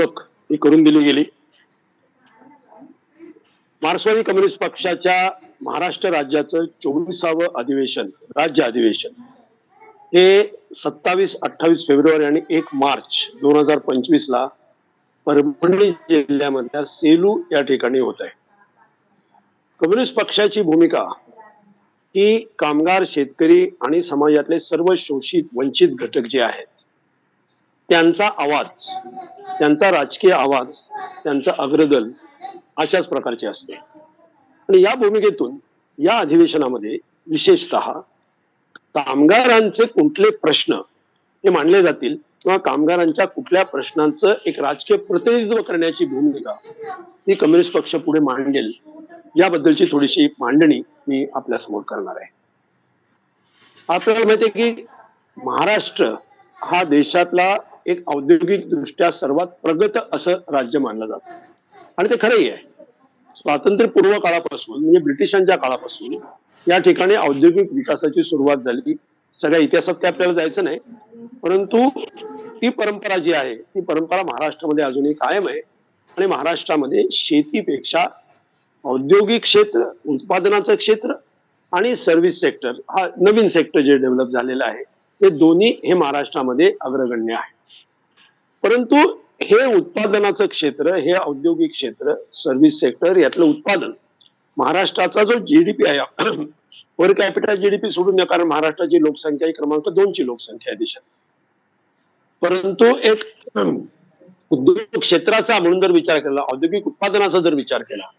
ओळख ही करून दिली गेली. मार्क्सवादी कम्युनिस्ट पक्षाच्या महाराष्ट्र राज्याचं चोवीसावं अधिवेशन राज्य अधिवेशन. हे सत्तावीस अठ्ठावीस फेब्रुवारी आणि एक मार्च दोन हजार पंचवीस ला परभणी जिल्ह्यामधल्या सेलू या ठिकाणी होत आहे. कम्युनिस्ट पक्षाची भूमिका ही कामगार शेतकरी आणि समाजातले सर्व शोषित वंचित घटक जे आहेत त्यांचा आवाज त्यांचा राजकीय आवाज त्यांचं अग्रदल अशाच प्रकारचे असते. आणि या भूमिकेतून या अधिवेशनामध्ये विशेषतः कामगारांचे कुठले प्रश्न हे मांडले जातील किंवा कामगारांच्या कुठल्या प्रश्नांचं एक राजकीय प्रतिनिधित्व करण्याची भूमिका ही कम्युनिस्ट पक्ष पुढे मांडेल याबद्दलची थोडीशी मांडणी मी आपल्यासमोर करणार आहे. आपल्याला माहिती आहे की महाराष्ट्र हा देशातला एक औद्योगिक दृष्ट्या सर्वात प्रगत असं राज्य मानलं जातं. आणि ते खरंही आहे. स्वातंत्र्यपूर्व काळापासून म्हणजे ब्रिटिशांच्या काळापासून या ठिकाणी औद्योगिक विकासाची सुरुवात झाली. सगळ्या इतिहासात ते आपल्याला जायचं नाही. परंतु ती परंपरा जी आहे ती परंपरा महाराष्ट्रामध्ये अजूनही कायम आहे. आणि महाराष्ट्रामध्ये शेतीपेक्षा औद्योगिक क्षेत्र उत्पादनाचं क्षेत्र आणि सर्व्हिस सेक्टर हा नवीन सेक्टर जे डेव्हलप झालेलं आहे ते दोन्ही हे महाराष्ट्रामध्ये अग्रगण्य आहे. परंतु हे उत्पादनाचं क्षेत्र हे औद्योगिक क्षेत्र सर्व्हिस सेक्टर यातलं उत्पादन महाराष्ट्राचा जो जीडीपी आहे पर कॅपिटल जीडीपी सोडून द्या कारण महाराष्ट्राची लोकसंख्या ही क्रमांक दोनची लोकसंख्या आहे देशात. परंतु एक उद्योग क्षेत्राचा म्हणून जर विचार केला औद्योगिक उत्पादनाचा जर विचार केला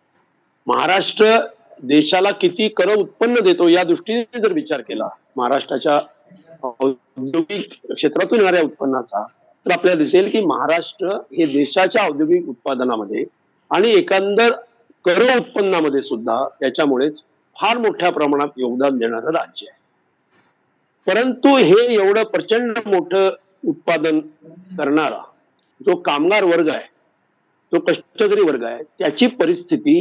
महाराष्ट्र देशाला किती कर उत्पन्न देतो या दृष्टीने जर विचार केला महाराष्ट्राच्या औद्योगिक क्षेत्रातून येणाऱ्या उत्पन्नाचा तर आपल्याला दिसेल की महाराष्ट्र हे देशाच्या औद्योगिक उत्पादनामध्ये आणि एकंदर कर उत्पन्नामध्ये सुद्धा त्याच्यामुळेच फार मोठ्या प्रमाणात योगदान देणारं राज्य आहे. परंतु हे एवढं प्रचंड मोठं उत्पादन करणारा जो कामगार वर्ग आहे जो कष्टकरी वर्ग आहे त्याची परिस्थिती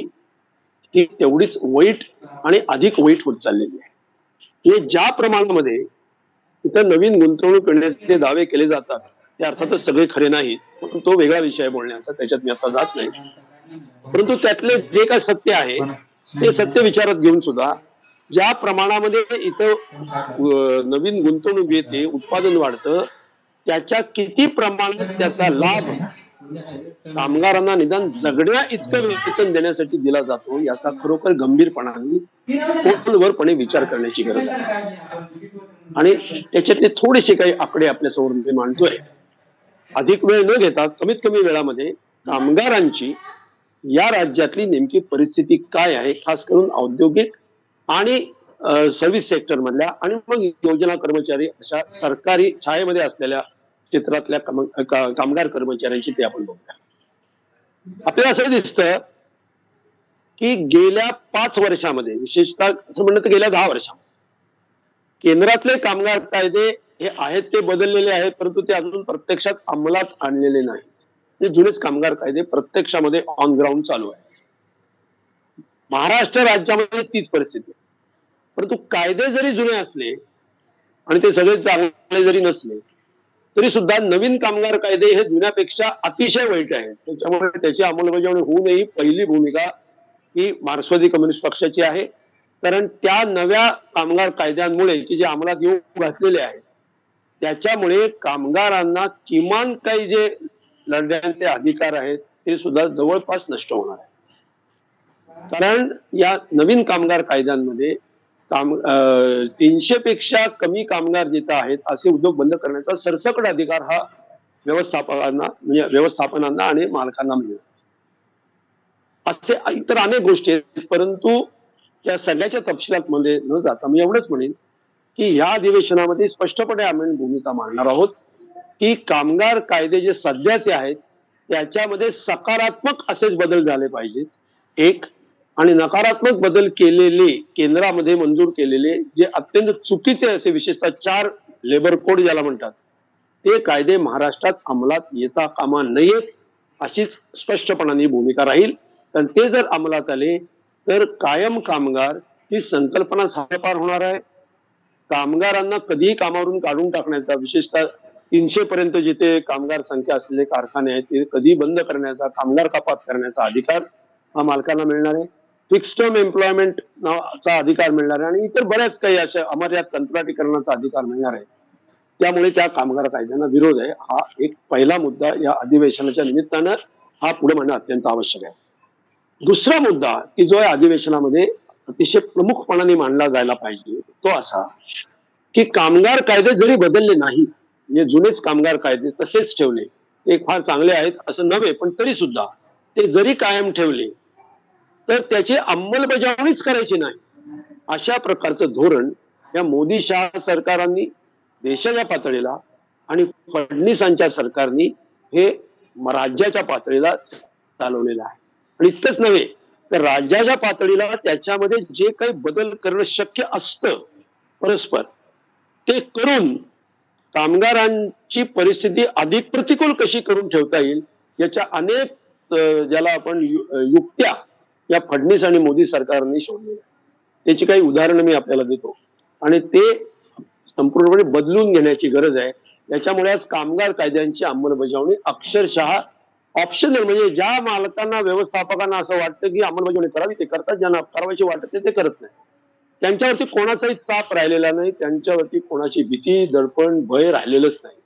ही तेवढीच वाईट आणि अधिक वाईट होत चाललेली आहे. हे ज्या प्रमाणामध्ये इथं नवीन गुंतवणूक करण्याचे दावे केले जातात ते अर्थातच सगळे खरे नाहीत पण तो वेगळा विषय बोलण्याचा त्याच्यात मी आता जात नाही. परंतु त्यातले जे काय सत्य आहे ते सत्य विचारात घेऊन सुद्धा ज्या प्रमाणामध्ये इथं नवीन गुंतवणूक येते उत्पादन वाढतं त्याच्या किती प्रमाणात त्याचा लाभ कामगारांना निदान जगण्या इतकं वेतन देण्यासाठी दिला जातो याचा खरोखर गंभीरपणाने खोलवरपणे विचार करण्याची गरज आहे. आणि त्याच्यातले थोडेसे काही आकडे आपल्यासमोर मी मांडतोय. अधिक वेळ न घेता कमीत कमी वेळामध्ये कामगारांची या राज्यातली नेमकी परिस्थिती काय आहे खास करून औद्योगिक आणि सर्व्हिस सेक्टर मधल्या आणि मग योजना कर्मचारी अशा सरकारी छायेमध्ये असलेल्या क्षेत्रातल्या काम- का- कामगार कर्मचाऱ्यांची ते आपण बघूया. आपल्याला असं दिसतं की गेल्या पाच वर्षामध्ये विशेषतः असं म्हणलं तर गेल्या दहा वर्षामध्ये केंद्रातले कामगार कायदे हे आहेत ते बदललेले आहेत परंतु ते अजून प्रत्यक्षात अंमलात आणलेले नाही ते जुनेच कामगार कायदे प्रत्यक्षामध्ये ऑन ग्राउंड चालू आहे महाराष्ट्र राज्यामध्ये तीच परिस्थिती परंतु कायदे जरी जुने असले आणि ते सगळे चांगले जरी नसले तरी सुद्धा नवीन कामगार कायदे हे जुन्यापेक्षा अतिशय वाईट आहेत. त्याच्यामुळे त्याची अंमलबजावणी होऊ नये पहिली भूमिका ही मार्क्सवादी कम्युनिस्ट पक्षाची आहे. कारण त्या नव्या कामगार कायद्यांमुळे की जे अंमलात येऊ घातलेले आहेत त्याच्यामुळे कामगारांना किमान काही जे लढण्याचे अधिकार आहेत ते सुद्धा जवळपास नष्ट होणार आहे कारण या नवीन कामगार कायद्यांमध्ये काम तीनशे पेक्षा कमी कामगार जिथं आहेत असे उद्योग बंद करण्याचा सरसकट अधिकार हा व्यवस्थापकांना म्हणजे व्यवस्थापनांना आणि मालकांना मिळेल. असे इतर अनेक गोष्टी आहेत परंतु त्या सगळ्याच्या तपशिलात मध्ये न जाता मी एवढंच म्हणेन की या अधिवेशनामध्ये स्पष्टपणे आम्ही भूमिका मांडणार आहोत की कामगार कायदे जे सध्याचे आहेत त्याच्यामध्ये सकारात्मक असेच बदल झाले पाहिजेत. एक आणि नकारात्मक बदल केलेले केंद्रामध्ये मंजूर केलेले जे अत्यंत चुकीचे असे विशेषतः चार लेबर कोड ज्याला म्हणतात ते कायदे महाराष्ट्रात अंमलात येता कामा नयेत अशीच स्पष्टपणाने भूमिका राहील. कारण ते जर अंमलात आले तर कायम कामगार ही संकल्पना झापार होणार आहे. कामगारांना कधीही कामावरून काढून टाकण्याचा विशेषतः तीनशे पर्यंत जिथे कामगार संख्या असलेले कारखाने आहेत ते कधी बंद करण्याचा कामगार कपात करण्याचा अधिकार हा मालकांना मिळणार आहे. फिक्स टर्म एम्प्लॉयमेंट चा अधिकार मिळणार आहे आणि इतर बऱ्याच काही अशा अमर्याद कंत्राटीकरणाचा अधिकार मिळणार आहे. त्यामुळे त्या कामगार कायद्यांना विरोध आहे. हा एक पहिला मुद्दा या अधिवेशनाच्या निमित्तानं हा पुढे म्हणणं अत्यंत आवश्यक आहे. दुसरा मुद्दा की जो या अधिवेशनामध्ये अतिशय प्रमुखपणाने मांडला जायला पाहिजे. तो असा की कामगार कायदे जरी बदलले नाही म्हणजे जुनेच कामगार कायदे तसेच ठेवले ते फार चांगले आहेत असं नव्हे पण तरी सुद्धा ते जरी कायम ठेवले तर त्याची अंमलबजावणीच करायची नाही. अशा प्रकारचं धोरण या मोदी शाह सरकारांनी देशाच्या पातळीला आणि फडणवीसांच्या सरकारनी हे राज्याच्या पातळीला चालवलेलं आहे. आणि इतकंच नव्हे तर राज्याच्या पातळीला त्याच्यामध्ये जे काही बदल करणं शक्य असतं परस्पर ते करून कामगारांची परिस्थिती अधिक प्रतिकूल कशी करून ठेवता येईल याच्या अनेक ज्याला आपण युक्त्या या फडणवीस आणि मोदी सरकारने शोधलेल्या त्याची काही उदाहरणं मी आपल्याला देतो. आणि ते संपूर्णपणे बदलून घेण्याची गरज आहे. याच्यामुळे आज कामगार कायद्यांची अंमलबजावणी अक्षरशः ऑप्शनल म्हणजे ज्या मालकांना व्यवस्थापकांना असं वाटतं की अंमलबजावणी करावी ते करतात. ज्यांना करावायची वाटत ते करत नाही. त्यांच्यावरती कोणाचाही चाप राहिलेला नाही. त्यांच्यावरती कोणाची भीती दडपण भय राहिलेलंच नाही.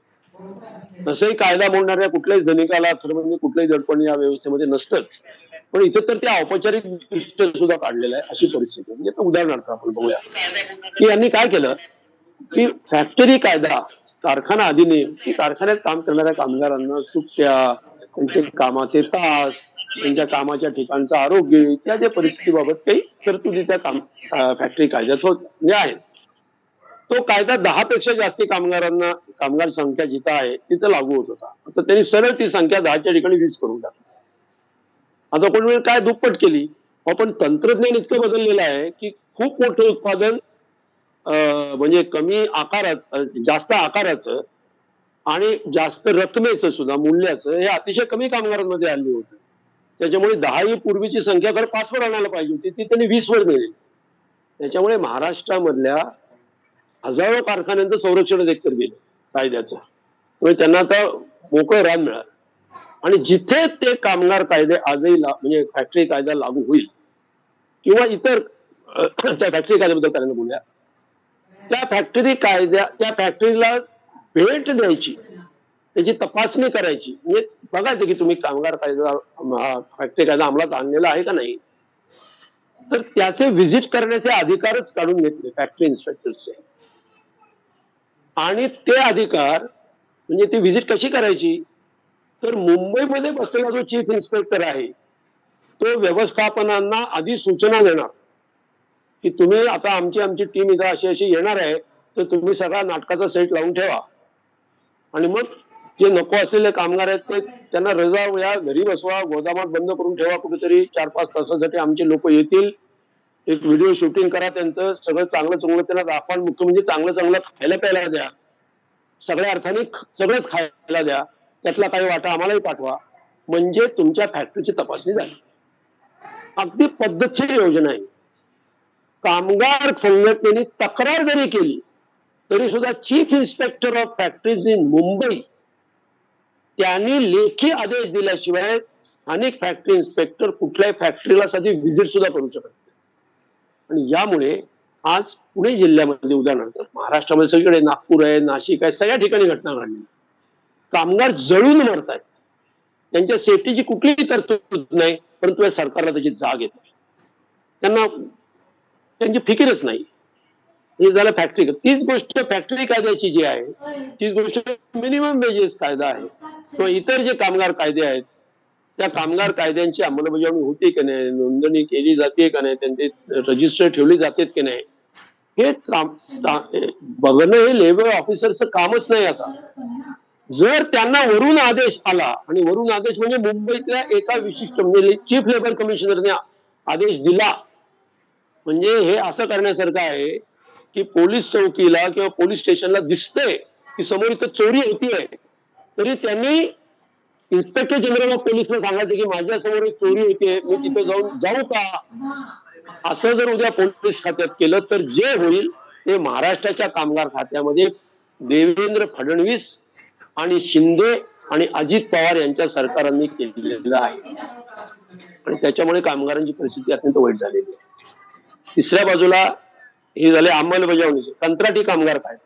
तसंही कायदा मोडणाऱ्या कुठल्याही धनिकाला खरं म्हणजे कुठलंही दडपण या व्यवस्थेमध्ये नसतंच. पण इथे तर ते औपचारिक दृष्ट्या सुद्धा काढलेलं आहे अशी परिस्थिती म्हणजे उदाहरणार्थ आपण बघूया. की यांनी काय केलं? की फॅक्टरी कायदा कारखाना अधिनियम की कारखान्यात काम करणाऱ्या कामगारांना सुट्ट्या त्यांचे कामाचे तास त्यांच्या कामाच्या ठिकाणचं आरोग्य इत्यादी परिस्थितीबाबत काही तरतुदी त्या काम फॅक्टरी कायद्यात होत आहे आहेत. तो कायदा दहा पेक्षा जास्ती कामगारांना कामगार संख्या जिथं आहे तिथं लागू होत होता. आता त्यांनी सरळ ती संख्या दहाच्या ठिकाणी वीस करून टाकली. आता कोणी वेळ काय दुप्पट केली? आपण पण तंत्रज्ञान इतकं बदललेलं आहे की खूप मोठं उत्पादन म्हणजे कमी आकारात जास्त आकाराचं आणि जास्त रकमेचं सुद्धा मूल्याचं हे अतिशय कमी कामगारांमध्ये आली होतं. त्याच्यामुळे दहा ही पूर्वीची संख्या खरं पाचवर आणायला पाहिजे होती ती त्यांनी वीसवर नेली. त्याच्यामुळे महाराष्ट्रामधल्या हजारो कारखान्यांचं संरक्षण एकतर गेलं कायद्याचं. त्यामुळे त्यांना आता मोकळं रान मिळालं. आणि जिथे ते कामगार कायदे आजही म्हणजे फॅक्टरी कायदा लागू होईल किंवा इतर त्या फॅक्टरी कायद्याबद्दल त्यांना बोलूया. त्या फॅक्टरी कायद्या त्या फॅक्टरीला भेट द्यायची. त्याची तपासणी करायची. म्हणजे बघायचं की तुम्ही कामगार कायदा फॅक्टरी कायदा अंमलात आणलेला आहे का नाही? तर त्याचे व्हिजिट करण्याचे अधिकारच काढून घेतले फॅक्टरी इन्स्पेक्टरचे आणि ते अधिकार म्हणजे ती व्हिजिट कशी करायची? तर मुंबईमध्ये बसलेला जो चीफ इन्स्पेक्टर आहे तो व्यवस्थापनांना आधी सूचना देणार. की तुम्ही आता आमची आमची टीम इथं अशी अशी येणार आहे तर तुम्ही सगळा नाटकाचा सेट लावून ठेवा. आणि मग जे नको असलेले कामगार आहेत ते त्यांना रजा या घरी बसवा गोदामात बंद करून ठेवा कुठेतरी चार पाच तासासाठी आमचे लोक येतील. एक व्हिडिओ शूटिंग करा त्यांचं सगळं चांगलं चांगलं त्यांना दाखवा मुख्य म्हणजे चांगलं चांगलं खायला प्यायला द्या. सगळ्या अर्थाने सगळंच खायला द्या. त्यातला काही वाटा आम्हालाही पाठवा. म्हणजे तुमच्या फॅक्टरीची तपासणी झाली. अगदी पद्धतशीर योजना आहे. कामगार संघटनेने तक्रार जरी केली तरी सुद्धा chief inspector of factories in Mumbai त्यांनी लेखी आदेश दिल्याशिवाय अनेक फॅक्टरी इन्स्पेक्टर कुठल्याही फॅक्टरीला साधी व्हिजिट सुद्धा करू शकत नाही. आणि यामुळे आज पुणे जिल्ह्यामध्ये उदाहरणार्थ महाराष्ट्रामध्ये सगळीकडे नागपूर आहे नाशिक आहे सगळ्या ठिकाणी घटना घडली. कामगार जळून मरत आहेत. त्यांच्या सेफ्टीची कुठलीही तरतूद नाही परंतु या सरकारला त्याची जाग येत नाही. त्यांना त्यांची फिकीरच नाही. हे झालं फॅक्टरी तीच गोष्ट फॅक्टरी कायद्याची जी आहे तीच गोष्ट मिनिमम वेजेस कायदा आहे. किंवा इतर जे कामगार कायदे आहेत त्या कामगार कायद्यांची अंमलबजावणी होते की नाही नोंदणी केली जाते का नाही त्यांचे रजिस्टर ठेवली जातात की नाही हे काम बघणं हे लेबर ऑफिसरचं कामच नाही आता. जर त्यांना वरून आदेश आला आणि वरून आदेश म्हणजे मुंबईतल्या एका विशिष्ट म्हणजे चीफ लेबर कमिशनरने आदेश दिला म्हणजे हे असं करण्यासारखं आहे की पोलीस चौकीला किंवा पोलीस स्टेशनला दिसतंय की समोर इथं चोरी होतीये. तरी त्यांनी इन्स्पेक्टर जनरल ऑफ पोलीसला सांगायचं की माझ्यासमोर एक चोरी होतीये मी तिथे जाऊन जाऊ का? असं जर उद्या पोलीस खात्यात केलं तर जे होईल ते महाराष्ट्राच्या कामगार खात्यामध्ये देवेंद्र फडणवीस आणि शिंदे आणि अजित पवार यांच्या सरकारांनी केलेलं आहे. आणि त्याच्यामुळे कामगारांची परिस्थिती अत्यंत वाईट झालेली आहे. तिसऱ्या बाजूला हे झाले अंमलबजावणीचे. कंत्राटी कामगार काय?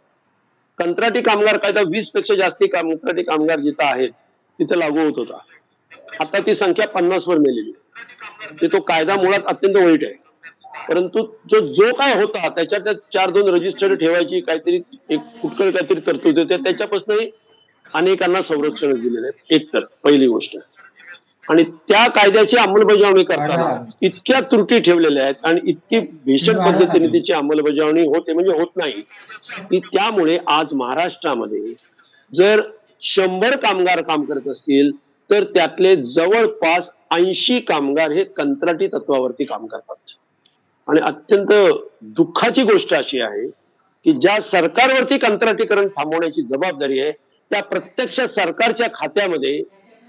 कंत्राटी कामगार कायदा वीसपेक्षा जास्ती कंत्राटी कामगार जिथं आहेत तिथं लागू होत होता. आता ती संख्या पन्नास वर नेलेली ते तो कायदा मुळात अत्यंत वाईट आहे. परंतु जो जो काय होता त्याच्यात त्या चार दोन रजिस्टर ठेवायची काहीतरी एक कुठकळ काहीतरी तरतूद होते. त्याच्यापासूनही अनेकांना संरक्षण दिलेलं आहे. एक तर पहिली गोष्ट. आणि त्या कायद्याची अंमलबजावणी करताना इतक्या त्रुटी ठेवलेल्या आहेत आणि इतकी भीषण पद्धतीने त्याची अंमलबजावणी होते म्हणजे होत नाही. की त्यामुळे आज महाराष्ट्रामध्ये जर शंभर कामगार काम करत असतील तर त्यातले जवळपास ऐंशी कामगार हे कंत्राटी तत्वावरती काम करतात. आणि अत्यंत दुःखाची गोष्ट अशी आहे की ज्या सरकारवरती कंत्राटीकरण थांबवण्याची जबाबदारी आहे त्या प्रत्यक्ष सरकारच्या खात्यामध्ये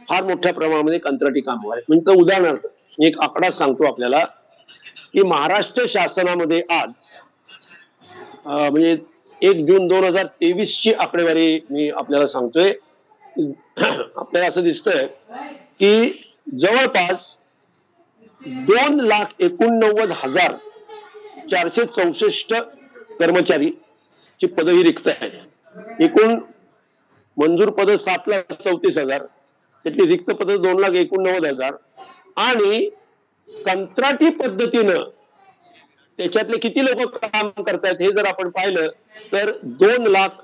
फार मोठ्या प्रमाणामध्ये कंत्राटी कामगार आहेत म्हणजे उदाहरणार्थ मी एक आकडा सांगतो आपल्याला की महाराष्ट्र शासनामध्ये आज म्हणजे एक जून दोन हजार तेवीस ची आकडेवारी मी आपल्याला सांगतोय. आपल्याला असं दिसतंय की जवळपास दोन लाख एकोणनव्वद हजार चारशे चौसष्ट कर्मचारी ची पद ही रिक्त आहेत. एकूण मंजूर पद सात लाख चौतीस हजार त्यातली रिक्त पद्धत दोन लाख एकोणनव्वद हजार. आणि कंत्राटी पद्धतीनं त्याच्यातले किती लोक काम करतायत हे जर आपण पाहिलं तर दोन लाख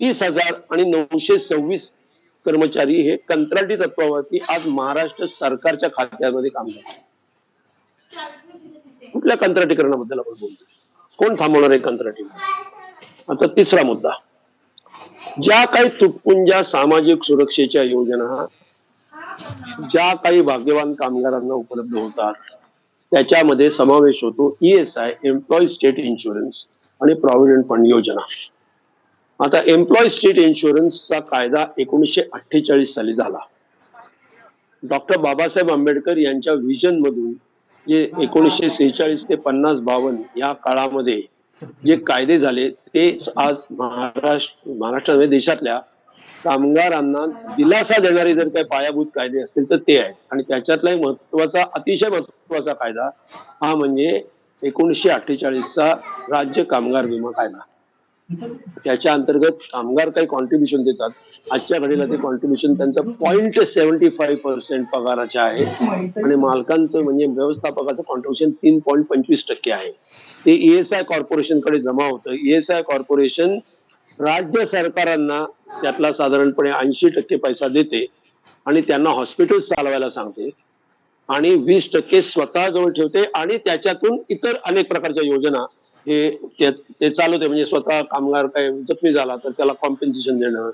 तीस हजार आणि नऊशे सव्वीस कर्मचारी हे कंत्राटी तत्वावरती आज महाराष्ट्र सरकारच्या खात्यामध्ये काम करतात. कुठल्या कंत्राटीकरणाबद्दल आपण बोलतो कोण थांबवणार आहे कंत्राटी? आता तिसरा मुद्दा. ज्या काही तुटपुंजा सामाजिक सुरक्षेच्या योजना ज्या काही भाग्यवान कामगारांना उपलब्ध होतात त्याच्यामध्ये समावेश होतो ईएसआय एम्प्लॉई स्टेट इन्शुरन्स आणि प्रॉव्हिडंट फंड योजना. आता एम्प्लॉई स्टेट इन्शुरन्सचा कायदा एकोणीसशे अठ्ठेचाळीस साली झाला. डॉक्टर बाबासाहेब आंबेडकर यांच्या व्हिजन मधून जे एकोणीसशे सेहेचाळीस ते पन्नास बावन्न या काळामध्ये जे कायदे झाले तेच आज महाराष्ट्र महाराष्ट्रामध्ये देशातल्या कामगारांना दिलासा देणारे जर काही पायाभूत कायदे असतील तर ते आहेत. आणि त्याच्यातला एक महत्त्वाचा अतिशय महत्त्वाचा कायदा हा म्हणजे एकोणीसशे अठ्ठेचाळीसचा राज्य कामगार विमा कायदा. त्याच्या अंतर्गत कामगार काही कॉन्ट्रीब्युशन देतात. आजच्या घडीला ते कॉन्ट्रीब्युशन त्यांचं पॉईंट सेव्हन्टी फाईव्ह पर्सेंट पगाराचे आहे. आणि मालकांचं म्हणजे व्यवस्थापकाचं कॉन्ट्रीब्युशन तीन पॉईंट पंचवीस टक्के आहे. ते ईएसआय कॉर्पोरेशनकडे जमा होतं. ईएसआय कॉर्पोरेशन राज्य सरकारांना त्यातला साधारणपणे ऐंशी टक्के पैसा देते आणि त्यांना हॉस्पिटल चालवायला सांगते. आणि वीस टक्के स्वतः जवळ ठेवते आणि त्याच्यातून इतर अनेक प्रकारच्या योजना हे ते ते होते. म्हणजे स्वतः कामगार काही जखमी झाला तर त्याला कॉम्पेन्सेशन देणं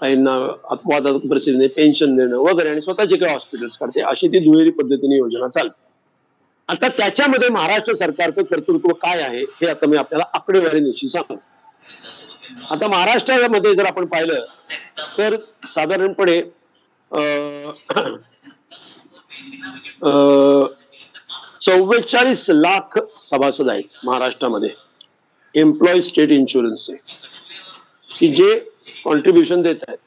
काहींना अपवादात परिस्थितीने पेन्शन देणं वगैरे आणि स्वतःचे काही हॉस्पिटल्स करते अशी ती दुहेरी पद्धतीने योजना चालते आता त्याच्यामध्ये महाराष्ट्र सरकारचं कर्तृत्व काय आहे हे आता मी आपल्याला आकडेवारीनिशी सांगतो. आता महाराष्ट्रामध्ये जर आपण पाहिलं तर साधारणपणे अं, अं, चव्वेचाळीस लाख सभासद आहेत महाराष्ट्रामध्ये. एम्प्लॉई स्टेट इन्शुरन्सचे की जे कॉन्ट्रीब्युशन देत आहेत.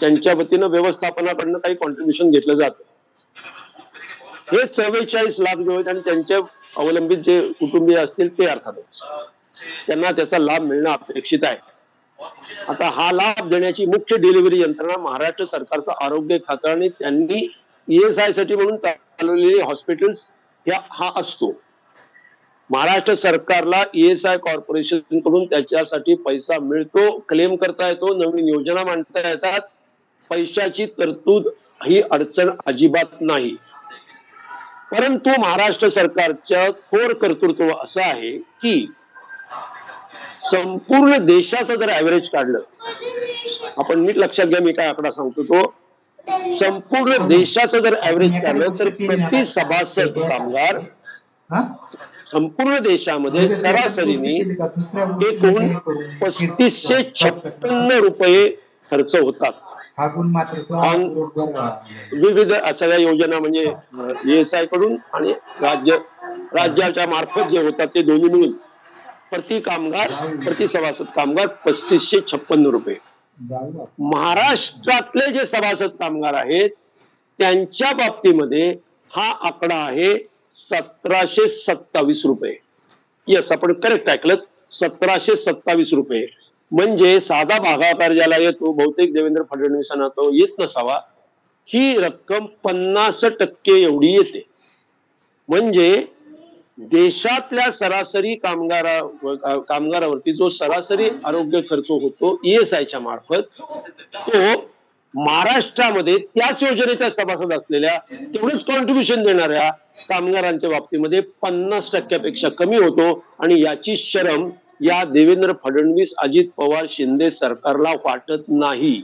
त्यांच्या वतीनं व्यवस्थापनाकडनं काही कॉन्ट्रीब्युशन घेतलं जातं. हे चव्वेचाळीस लाख जे आहेत आणि त्यांच्या अवलंबित जे कुटुंबीय असतील ते अर्थातच. त्यांना त्याचा लाभ मिळणं अपेक्षित आहे. आता हा लाभ देण्याची मुख्य डिलिव्हरी यंत्रणा महाराष्ट्र सरकारचं आरोग्य खातं आणि त्यांनी ईएसआयसाठी म्हणून चालवलेले हॉस्पिटल्स हा असतो. महाराष्ट्र सरकारला ईएसआय कॉर्पोरेशनकडून त्याच्यासाठी पैसा मिळतो क्लेम करता येतो नवीन योजना मांडता येतात. पैशाची तरतूद ही अडचण अजिबात नाही. परंतु महाराष्ट्र सरकारच्या थोर कर्तृत्व असं आहे की संपूर्ण देशाचं जर ऍव्हरेज काढलं आपण नीट लक्षात घ्या मी काय आकडा सांगतो तो संपूर्ण देशाचं जर ऍव्हरेज काढलं तर प्रति सभासद कामगार? संपूर्ण देशामध्ये सरासरीने एकूण पस्तीसशे छप्पन्न रुपये खर्च होतात. विविध सगळ्या योजना म्हणजे ईएसआयकडून आणि राज्य राज्याच्या मार्फत जे होतात ते दोन्ही मिळून. प्रति कामगार प्रति सभासद कामगार पस्तीसशे छप्पन्न रुपये. महाराष्ट्रातले जे सभासद कामगार आहेत त्यांच्या बाबतीमध्ये हा आकडा आहे सतराशे सत्तावीस रुपये. येस आपण करेक्ट ऐकलं सतराशे सत्तावीस रुपये. म्हणजे साधा भागाकार ज्याला येतो बहुतेक देवेंद्र फडणवीसांना तो येत नसावा. ही रक्कम पन्नास टक्के एवढी येते. म्हणजे देशातल्या सरासरी कामगारा कामगारावरती जो सरासरी आरोग्य खर्च होतो ईएसआयच्या मार्फत तो महाराष्ट्रामध्ये त्याच योजनेच्या सभासद असलेल्या तेवढंच कॉन्ट्रीब्युशन देणाऱ्या कामगारांच्या बाबतीमध्ये पन्नास टक्क्यापेक्षा कमी होतो. आणि याची शरम या देवेंद्र फडणवीस अजित पवार शिंदे सरकारला वाटत नाही.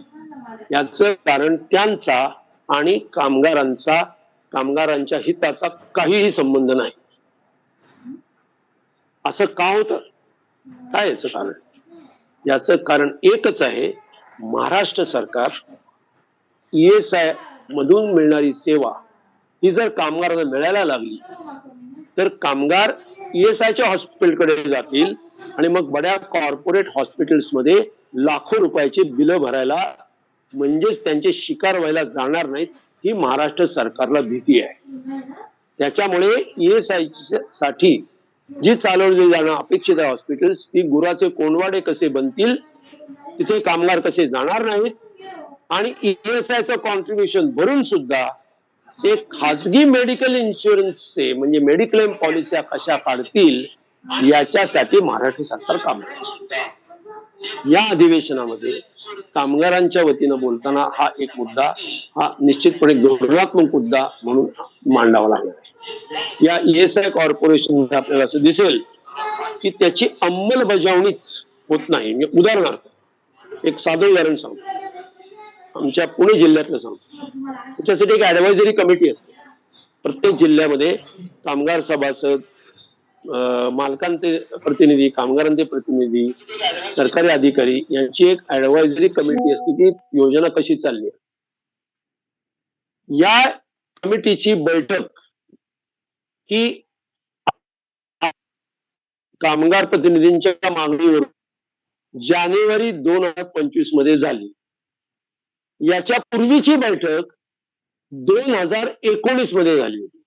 याचं कारण त्यांचा आणि कामगारांचा कामगारांच्या हिताचा काहीही संबंध नाही. असं का होतं? काय याचं कारण? याच कारण एकच आहे महाराष्ट्र सरकार ईएसआय मधून मिळणारी सेवा ही जर कामगारांना मिळायला लागली तर कामगार ईएसआयच्या हॉस्पिटलकडे जातील आणि मग बड्या कॉर्पोरेट हॉस्पिटल्समध्ये लाखो रुपयाची बिलं भरायला म्हणजेच त्यांचे शिकार व्हायला जाणार नाहीत ही महाराष्ट्र सरकारला भीती आहे. त्याच्यामुळे ईएसआयसाठी जी चालवली जाणं अपेक्षित आहे हॉस्पिटल्स ती गुराचे कोंडवाडे कसे बनतील तिथे कामगार कसे जाणार नाहीत आणि ईएसआयचं कॉन्ट्रीब्युशन भरून सुद्धा ते खाजगी मेडिकल इन्शुरन्सचे म्हणजे मेडिक्लेम पॉलिसी कशा काढतील याच्यासाठी महाराष्ट्र सरकार काम करते. या अधिवेशनामध्ये कामगारांच्या वतीनं बोलताना हा एक मुद्दा हा निश्चितपणे धोरणात्मक मुद्दा म्हणून मांडावा लागणार या ईएसआय कॉर्पोरेशनमध्ये आपल्याला असं दिसेल की त्याची अंमलबजावणीच होत नाही. म्हणजे उदाहरणार्थ एक साधं उदाहरण सांगतो. आमच्या पुणे जिल्ह्यातलं सांगतो. त्याच्यासाठी एक ऍडवायझरी कमिटी असते. प्रत्येक जिल्ह्यामध्ये कामगार सभासद मालकांचे प्रतिनिधी कामगारांचे प्रतिनिधी सरकारी अधिकारी यांची एक ऍडवायझरी कमिटी असते. की योजना कशी चालली आहे. या कमिटीची बैठक की कामगार प्रतिनिधींच्या मागणीवर जानेवारी दोन हजार पंचवीसमध्ये झाली. याच्या पूर्वीची बैठक दोन हजार एकोणीसमध्ये झाली होती.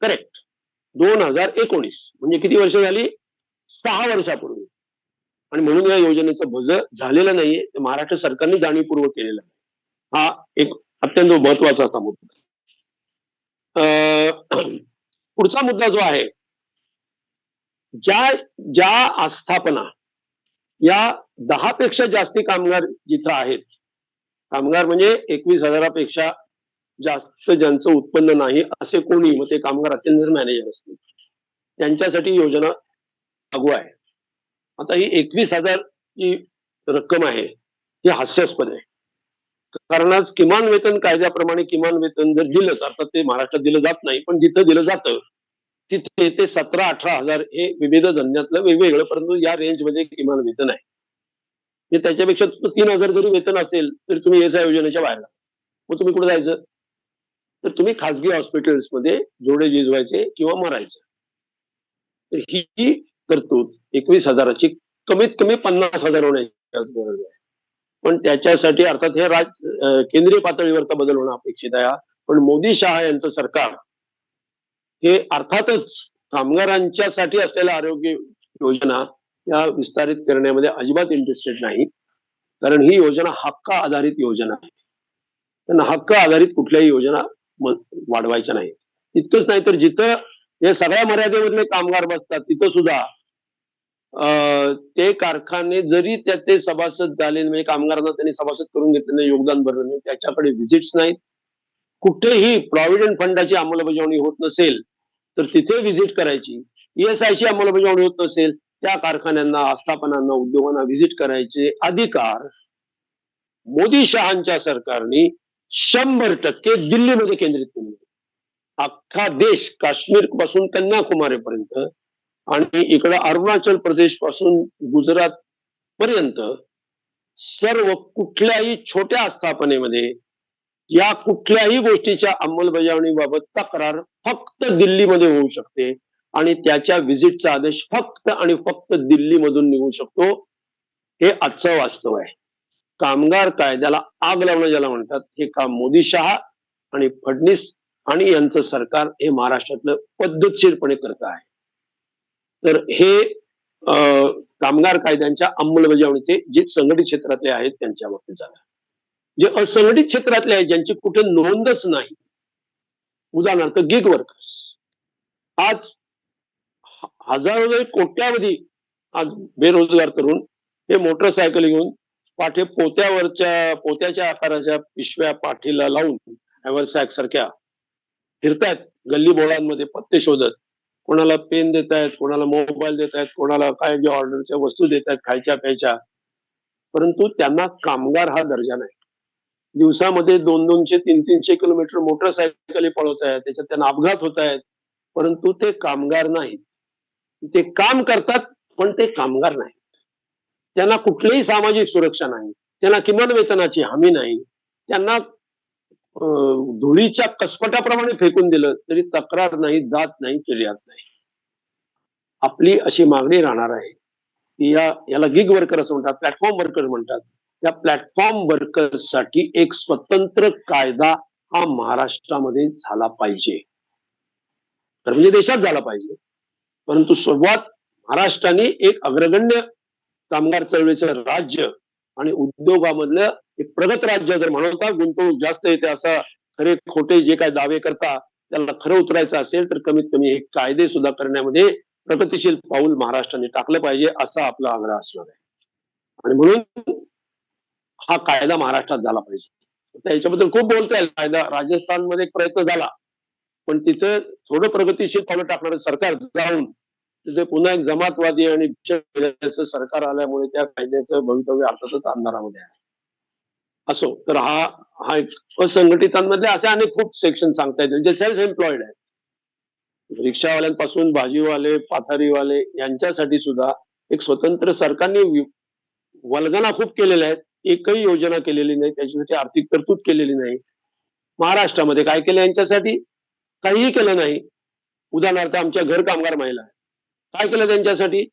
करेक्ट दोन हजार एकोणीस. म्हणजे किती वर्ष झाली? सहा वर्षापूर्वी. आणि म्हणून या योजनेचं भज झालेलं नाहीये. ते महाराष्ट्र सरकारने जाणीवपूर्वक केलेलं आहे. हा एक अत्यंत महत्त्वाचा असा मुद्दा अं, पुढचा मुद्दा जो आहे ज्या ज्या आस्थापना या दहा पेक्षा जास्ती कामगार जिथं आहेत कामगार म्हणजे एकवीस हजारापेक्षा जास्त ज्यांचं उत्पन्न नाही असे कोणी मग ते कामगार असेल मॅनेजर असतील. त्यांच्यासाठी योजना लागू आहे. आता ही एकवीस हजार जी रक्कम आहे ही हास्यास्पद आहे. कारण आज किमान वेतन कायद्याप्रमाणे किमान वेतन जर दिलंच अर्थात ते महाराष्ट्रात दिलं जात नाही पण जिथं दिलं जातं तिथे ते सतरा अठरा हजार हे विविध धंद्यातलं वेगवेगळं परंतु या रेंजमध्ये किमान वेतन आहे. म्हणजे त्याच्यापेक्षा तीन हजार जरी वेतन असेल तर तुम्ही एस योजनेच्या बाहेर मग तुम्ही कुठे जायचं? तर तुम्ही खासगी हॉस्पिटल्समध्ये जोडे झिजवायचे किंवा मरायचे. तर ही तरतूद एकवीस हजाराची कमीत कमी पन्नास हजार होण्याची गरज आहे. पण त्याच्यासाठी अर्थात हे राज केंद्रीय पातळीवरचा बदल होणं अपेक्षित आहे पण मोदी शहा यांचं सरकार हे अर्थातच कामगारांच्यासाठी असलेल्या आरोग्य योजना या विस्तारित करण्यामध्ये अजिबात इंटरेस्टेड नाही. कारण ही योजना हक्क आधारित योजना आहे. त्यांना हक्क आधारित कुठल्याही योजना वाढवायच्या नाही इतकंच नाही तर जिथं हे सगळ्या मर्यादेमधले कामगार बसतात तिथं सुद्धा ते कारखाने जरी त्याचे सभासद झाले म्हणजे कामगारांना त्यांनी सभासद करून घेतले योगदान भरलं नाही त्याच्याकडे व्हिजिट्स नाहीत. कुठेही प्रॉव्हिडंट फंडाची अंमलबजावणी होत नसेल तर तिथे व्हिजिट करायची. ईएसआयची ची अंमलबजावणी होत नसेल त्या कारखान्यांना आस्थापनांना उद्योगांना व्हिजिट करायचे अधिकार मोदी शहांच्या सरकारने शंभर टक्के दिल्लीमध्ये केंद्रित केले. अख्खा देश काश्मीरपासून कन्याकुमारीपर्यंत आणि इकडं अरुणाचल प्रदेशपासून गुजरात पर्यंत सर्व कुठल्याही छोट्या आस्थापनेमध्ये या कुठल्याही गोष्टीच्या अंमलबजावणीबाबत तक्रार फक्त दिल्लीमध्ये होऊ शकते आणि त्याच्या व्हिजिटचा आदेश फक्त आणि फक्त दिल्लीमधून निघू शकतो. हे आजचं वास्तव आहे. कामगार कायद्याला आग लावणं ज्याला म्हणतात हे काम मोदी शहा आणि फडणीस आणि यांचं सरकार हे महाराष्ट्रातलं पद्धतशीरपणे करत आहे. तर हे कामगार कायद्यांच्या अंमलबजावणीचे जे संघटित क्षेत्रातले आहेत त्यांच्या बाबतीत झालं. जे असंघटित क्षेत्रातले आहेत ज्यांची कुठे नोंदच नाही. उदाहरणार्थ गिग वर्कर्स आज हजारो कोट्यावधी आज बेरोजगार करून हे मोटरसायकल घेऊन पाठे पोत्यावरच्या पोत्याच्या आकाराच्या पिशव्या पाठीला लावून हॅवरसॅक सारख्या फिरतायत गल्ली बोळांमध्ये पत्ते शोधत. कोणाला पेन देत आहेत कोणाला मोबाईल देत आहेत कोणाला काय जे ऑर्डरच्या वस्तू देत आहेत खायच्या प्यायच्या. परंतु त्यांना कामगार हा दर्जा नाही. दिवसामध्ये दोन दोनशे तीन तीनशे किलोमीटर मोटरसायकली पळवत आहेत त्याच्यात त्यांना अपघात होत आहेत परंतु ते कामगार नाहीत. ते काम करतात पण ते कामगार नाही त्यांना कुठलीही सामाजिक सुरक्षा नाही. त्यांना किमान वेतनाची हमी नाही. त्यांना धुळीच्या कसपटाप्रमाणे फेकून दिलं तरी तक्रार नाही दात नाही केली जात नाही. आपली अशी मागणी राहणार आहे. की या याला गिग वर्कर असं म्हणतात प्लॅटफॉर्म वर्कर म्हणतात. त्या प्लॅटफॉर्म वर्कर्ससाठी एक स्वतंत्र कायदा हा महाराष्ट्रामध्ये झाला पाहिजे. तर म्हणजे देशात झाला पाहिजे. परंतु सर्वात महाराष्ट्राने एक अग्रगण्य कामगार चळवळीचं राज्य आणि उद्योगामधलं एक प्रगत राज्य जर म्हणता गुंतवणूक जास्त येते असा खरे खोटे जे काय दावे करता त्याला खरं उतरायचं असेल तर कमीत कमी हे कायदे सुद्धा करण्यामध्ये प्रगतिशील पाऊल महाराष्ट्राने टाकलं पाहिजे असा आपला आग्रह असणार आहे. आणि म्हणून हा कायदा महाराष्ट्रात झाला पाहिजे. तर याच्याबद्दल खूप बोलता येईल कायदा राजस्थानमध्ये एक प्रयत्न झाला. पण तिथं थोडं प्रगतिशील पावलं टाकणारं सरकार जाऊन तिथे पुन्हा एक जमातवादी आणि सरकार आल्यामुळे त्या कायद्याचं भवितव्य अर्थातच अंधारामध्ये आहे. असो. तर हा हा एक असंघटितांमधले असे अनेक खूप सेक्शन सांगता येतील जे सेल्फ एम्प्लॉईड आहेत. रिक्षावाल्यांपासून भाजीवाले पाथारीवाले यांच्यासाठी सुद्धा एक स्वतंत्र सरकारने वल्गना खूप केलेल्या आहेत. एकही योजना केलेली नाही. त्याच्यासाठी आर्थिक तरतूद केलेली नाही. महाराष्ट्रामध्ये काय केलं यांच्यासाठी? काहीही केलं नाही. उदाहरणार्थ आमच्या घर कामगार महिला काय केलं त्यांच्यासाठी?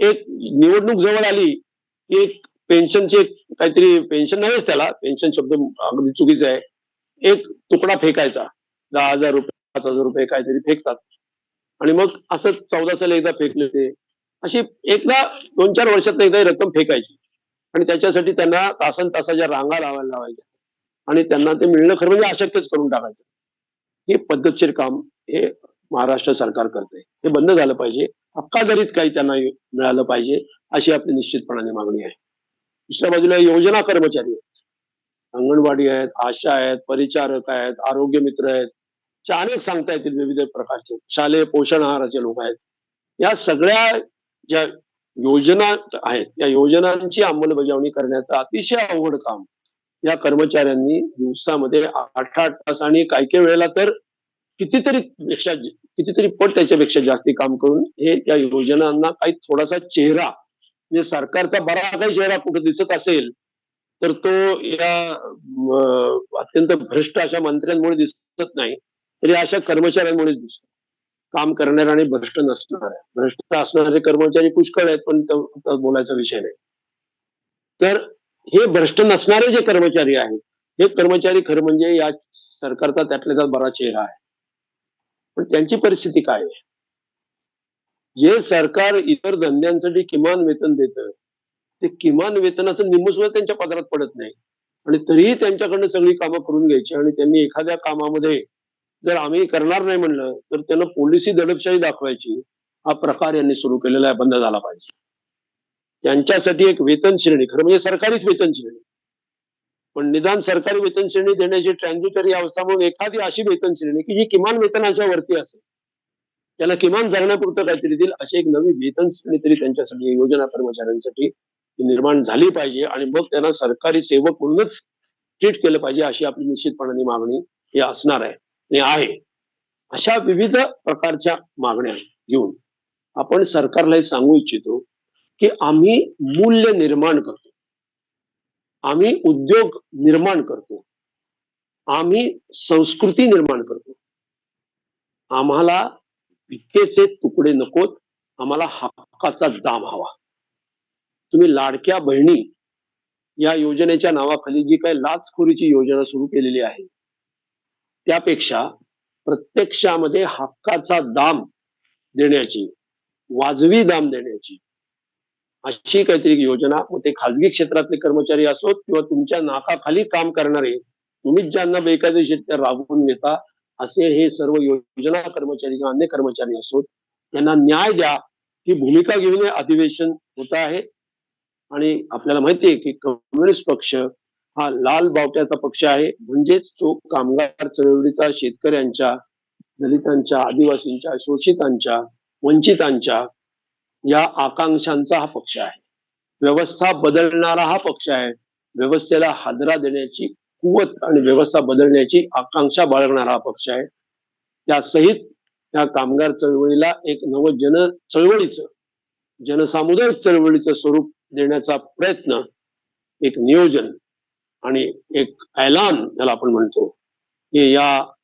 एक निवडणूक जवळ आली की एक पेन्शनचे काहीतरी पेन्शन नाहीच त्याला. पेन्शन शब्द अगदी चुकीचा आहे. एक तुकडा फेकायचा. दहा हजार रुपये पाच हजार रुपये काहीतरी फेकतात. आणि मग असं चौदा साली एकदा फेकले ते. अशी एकदा दोन चार वर्षात एकदा रक्कम फेकायची. आणि त्याच्यासाठी त्यांना तासन तासाच्या रांगा लावायला लावायच्या. आणि त्यांना ते मिळणं खरं म्हणजे अशक्यच करून टाकायचं. हे पद्धतशीर काम हे महाराष्ट्र सरकार करते हे बंद झालं पाहिजे. हक्काधारीत काही त्यांना मिळालं पाहिजे अशी आपली निश्चितपणाने मागणी आहे. दुसऱ्या बाजूला योजना कर्मचारी आहेत. अंगणवाडी आहेत आशा आहेत परिचारक आहेत आरोग्य मित्र आहेत. च्या अनेक सांगता येतील विविध प्रकारचे. शालेय पोषण आहाराचे लोक आहेत. या सगळ्या ज्या योजना आहेत या योजनांची अंमलबजावणी करण्याचं अतिशय अवघड काम या कर्मचाऱ्यांनी दिवसामध्ये आठ आठ तास आणि काही काही वेळेला तर कितीतरी पेक्षा कितीतरी पट त्याच्यापेक्षा जास्ती काम करून हे त्या योजनांना काही थोडासा चेहरा म्हणजे सरकारचा बरा काही चेहरा कुठे दिसत असेल तर तो या अत्यंत भ्रष्ट अशा मंत्र्यांमुळे दिसत नाही तरी अशा कर्मचाऱ्यांमुळेच दिसतो. काम करणारे आणि भ्रष्ट नसणार. भ्रष्ट असणारे कर्मचारी पुष्कळ आहेत पण तो बोलायचा विषय नाही. तर हे भ्रष्ट नसणारे जे कर्मचारी आहेत हे कर्मचारी खरं म्हणजे या सरकारचा त्यातल्या त्यात बरा चेहरा आहे. पण त्यांची परिस्थिती काय आहे? जे सरकार इतर धंद्यांसाठी किमान वेतन देतं ते किमान वेतनाचं निम्म सुद्धा त्यांच्या पदरात पडत नाही. आणि तरीही त्यांच्याकडनं सगळी कामं करून घ्यायची आणि त्यांनी एखाद्या कामामध्ये जर आम्ही करणार नाही म्हणलं तर त्यांना पोलिसी दडपशाही दाखवायची. हा प्रकार यांनी सुरू केलेला आहे बंद झाला पाहिजे. त्यांच्यासाठी एक वेतन श्रेणी खरं म्हणजे सरकारीच वेतन श्रेणी. पण निदान सरकारी वेतन श्रेणी देण्याची ट्रान्झिटरी अवस्था म्हणून एखादी अशी वेतन श्रेणी की जी किमान वेतनाच्या वरती असेल. त्याला किमान जगण्यापुरतं काहीतरी देईल अशी एक नवी वेतन श्रेणी तरी त्यांच्यासाठी योजना कर्मचाऱ्यांसाठी निर्माण झाली पाहिजे आणि मग त्यांना सरकारी सेवक म्हणूनच ट्रीट केलं पाहिजे अशी आपली निश्चितपणाने मागणी ही असणार आहे आणि आहे. अशा विविध प्रकारच्या मागण्या घेऊन आपण सरकारला हे सांगू इच्छितो की आम्ही मूल्य निर्माण करतो. आम्ही उद्योग निर्माण करतो. आम्ही संस्कृती निर्माण करतो. आम्हाला पिकेचे तुकडे नकोत आम्हाला हक्काचा दाम हवा. तुम्ही लाडक्या बहिणी या योजनेच्या नावाखाली जी काही लाचखोरीची योजना सुरू केलेली आहे त्यापेक्षा प्रत्यक्षामध्ये हक्काचा दाम देण्याची वाजवी दाम देण्याची अशी काहीतरी योजना मग ते खाजगी क्षेत्रातले कर्मचारी असोत किंवा तुमच्या नाकाखाली काम करणारे तुम्हीच ज्यांना बेकायदेशीर राबवून घेता असे हे सर्व योजना कर्मचारी किंवा अन्य कर्मचारी असोत त्यांना न्याय द्या ही भूमिका घेऊन हे अधिवेशन होत आहे. आणि आपल्याला माहिती आहे की कम्युनिस्ट पक्ष हा लाल बावट्याचा पक्ष आहे. म्हणजेच तो कामगार चळवळीचा शेतकऱ्यांच्या दलितांच्या आदिवासींच्या शोषितांच्या वंचितांच्या या आकांक्षांचा हा पक्ष आहे. व्यवस्था बदलणारा हा पक्ष आहे. व्यवस्थेला हादरा देण्याची कुवत आणि व्यवस्था बदलण्याची आकांक्षा बाळगणारा हा पक्ष आहे. त्यासहित त्या कामगार चळवळीला एक नवं जन चळवळीचं जनसामुदायिक चळवळीचं स्वरूप देण्याचा प्रयत्न एक नियोजन आणि एक ऐलान ज्याला आपण म्हणतो. हे या